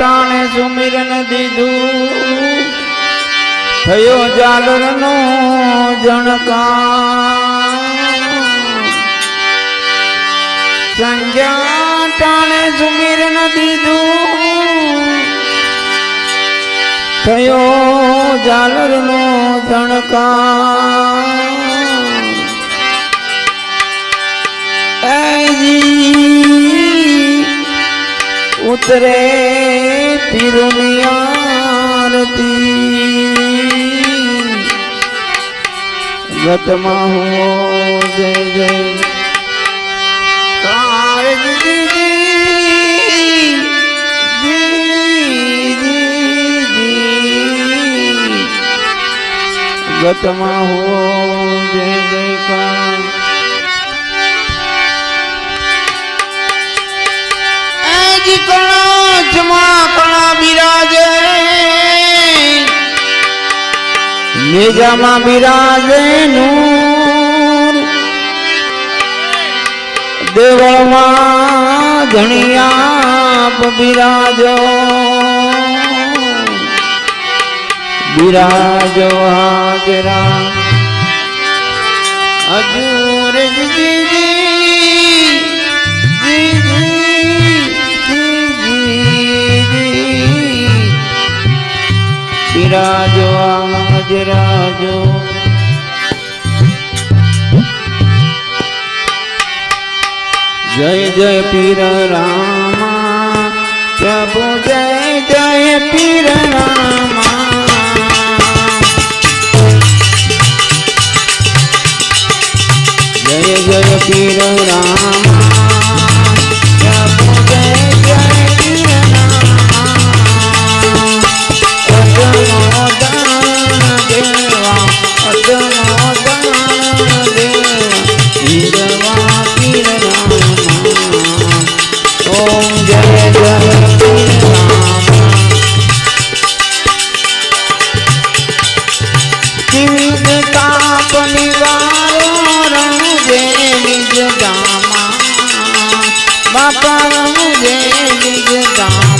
ટાણે સુમિરન દીધું થયો જાલર નો જણકા સંજ્ઞા ટાણે સુમિરન દીધું થયો જાલર નો જણકા ઉતરે પીરુની આરતી ગતમાં હું જય જય. ગતમાં હું विराजे निजमा विराजे नूर। देवमा धनिया विराजो। विराजो हाजरा हजूर जी બિરાજો રાજો જય જય પીર રામા. પ્રભુ જય જય પીર રામા. જય જય પીર રામા. નિજ ગામા બાપા રણ જે નિજ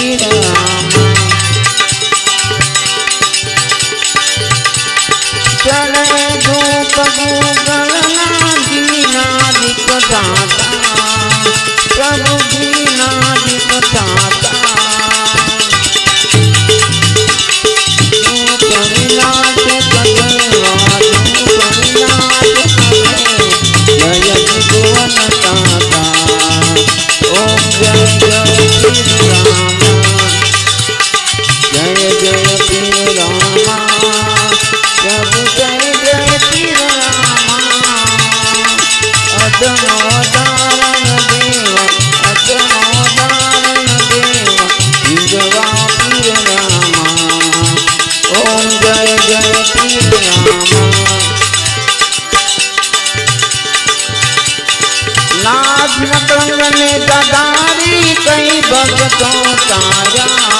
ಗಿಡ भगतों का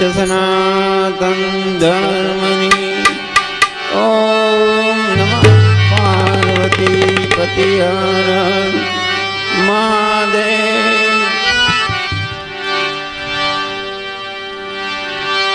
સત્ય સનાતન ધર્મની ઓમ નમઃ પાર્વતી પતિ હર